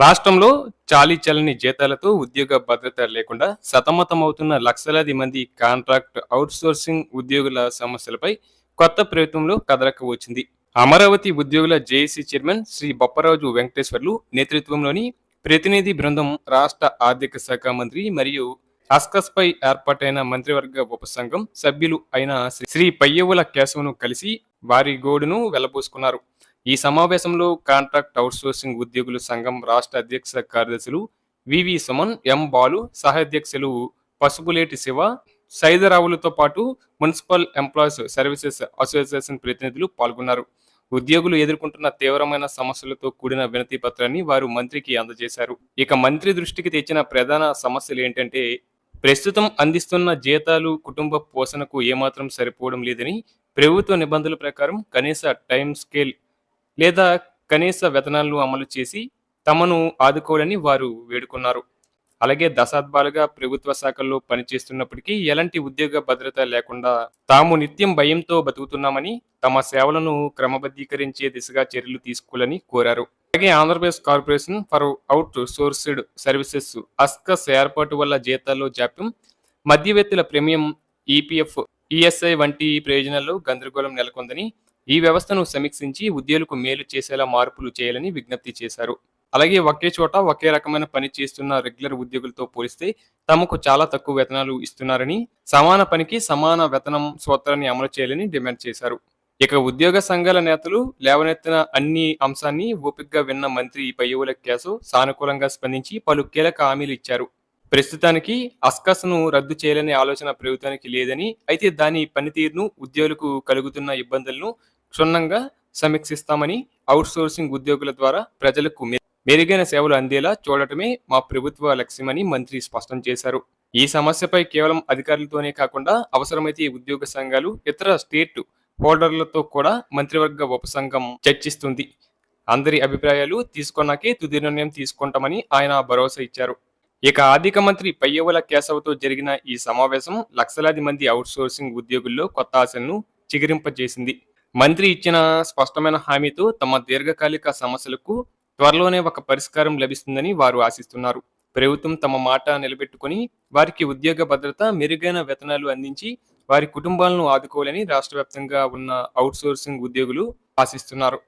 రాష్ట్రంలో చాలీచలని జీతాలతో ఉద్యోగ భద్రత లేకుండా సతమతమవుతున్న లక్షలాది మంది కాంట్రాక్ట్ అవుట్సోర్సింగ్ ఉద్యోగుల సమస్యలపై కొత్త ప్రభుత్వంలో కదలక వచ్చింది. అమరావతి ఉద్యోగుల జేఏసీ చైర్మన్ శ్రీ బొప్పరాజు వెంకటేశ్వర్లు నేతృత్వంలోని ప్రతినిధి బృందం రాష్ట్ర ఆర్థిక శాఖ మంత్రి మరియు అస్కస్పై ఏర్పాటైన మంత్రివర్గ ఉపసంఘం సభ్యులు అయిన శ్రీ- పయ్యవుల కేశవను కలిసి వారి గోడును వెలబోసుకున్నారు. ఈ సమావేశంలో కాంట్రాక్ట్ అవుట్సోర్సింగ్ ఉద్యోగుల సంఘం రాష్ట్ర అధ్యక్ష కార్యదర్శులు వివి సుమన్ ఎం బాలు సహాధ్యక్షులు పసుపులేటి శివ సైదరావులతో పాటు మున్సిపల్ ఎంప్లాయీస్ సర్వీసెస్ అసోసియేషన్ ప్రతినిధులు పాల్గొన్నారు. ఉద్యోగులు ఎదుర్కొంటున్న తీవ్రమైన సమస్యలతో కూడిన వినతి పత్రాన్ని వారు మంత్రికి అందజేశారు. ఇక మంత్రి దృష్టికి తెచ్చిన ప్రధాన సమస్యలు ఏంటంటే ప్రస్తుతం అందిస్తున్న జీతాలు కుటుంబ పోషణకు ఏమాత్రం సరిపోవడం లేదని ప్రభుత్వ నిబంధనల ప్రకారం కనీస టైం స్కేల్ లేదా కనీస వేతనాలను అమలు చేసి తమను ఆదుకోవాలని వారు వేడుకున్నారు. అలాగే దశాబ్దాలుగా ప్రభుత్వ శాఖల్లో పనిచేస్తున్నప్పటికీ ఎలాంటి ఉద్యోగ భద్రత లేకుండా తాము నిత్యం భయంతో బతుకుతున్నామని తమ సేవలను క్రమబద్ధీకరించే దిశగా చర్యలు తీసుకోవాలని కోరారు. అలాగే Andhra Pradesh corporation for outsourced services అస్కస్ ఏర్పాటు వల్ల జీతాల్లో జాప్యం మధ్యవర్తుల ప్రీమియం ఈపీఎఫ్ ఈఎస్ఐ వంటి ప్రయోజనాల్లో గందరగోళం నెలకొందని ఈ వ్యవస్థను సమీక్షించి ఉద్యోగులకు మేలు చేసేలా మార్పులు చేయాలని విజ్ఞప్తి చేశారు. అలాగే ఒకే చోట ఒకే రకమైన పని చేస్తున్న రెగ్యులర్ ఉద్యోగులతో పోలిస్తే తమకు చాలా తక్కువ వేతనాలు ఇస్తున్నారని సమాన పనికి సమాన వేతనం సూత్రాన్ని అమలు చేయాలని డిమాండ్ చేశారు. ఇక ఉద్యోగ సంఘాల నేతలు లేవనెత్తిన అన్ని అంశాన్ని ఓపికగా విన్న మంత్రి పయ్యవుల కేసు సానుకూలంగా స్పందించి పలు కీలక హామీలు ఇచ్చారు. ప్రస్తుతానికి అస్కస్ను రద్దు చేయాలనే ఆలోచన ప్రభుత్వానికి లేదని అయితే దాని పనితీరును ఉద్యోగులకు కలుగుతున్న ఇబ్బందులను క్షుణ్ణంగా సమీక్షిస్తామని అవుట్సోర్సింగ్ ఉద్యోగుల ద్వారా ప్రజలకు మెరుగైన సేవలు అందేలా చూడటమే మా ప్రభుత్వ లక్ష్యమని మంత్రి స్పష్టం చేశారు. ఈ సమస్యపై కేవలం అధికారులతోనే కాకుండా అవసరమైతే ఉద్యోగ సంఘాలు ఇతర స్టేట్ హోల్డర్లతో కూడా మంత్రివర్గ ఉపసంఘం చర్చిస్తుంది. అందరి అభిప్రాయాలు తీసుకున్నాకే తుది నిర్ణయం తీసుకుంటామని ఆయన భరోసా ఇచ్చారు. ఇక ఆర్థిక మంత్రి పయ్యవుల కేశవతో జరిగిన ఈ సమావేశం లక్షలాది మంది అవుట్సోర్సింగ్ ఉద్యోగుల్లో కొత్త ఆశలను చిగురింపజేసింది. మంత్రి ఇచ్చిన స్పష్టమైన హామీతో తమ దీర్ఘకాలిక సమస్యలకు త్వరలోనే ఒక పరిష్కారం లభిస్తుందని వారు ఆశిస్తున్నారు. ప్రభుత్వం తమ మాట నిలబెట్టుకుని వారికి ఉద్యోగ భద్రత మెరుగైన వేతనాలు అందించి వారి కుటుంబాలను ఆదుకోవాలని రాష్ట్ర వ్యాప్తంగా ఉన్న అవుట్సోర్సింగ్ ఉద్యోగులు ఆశిస్తున్నారు.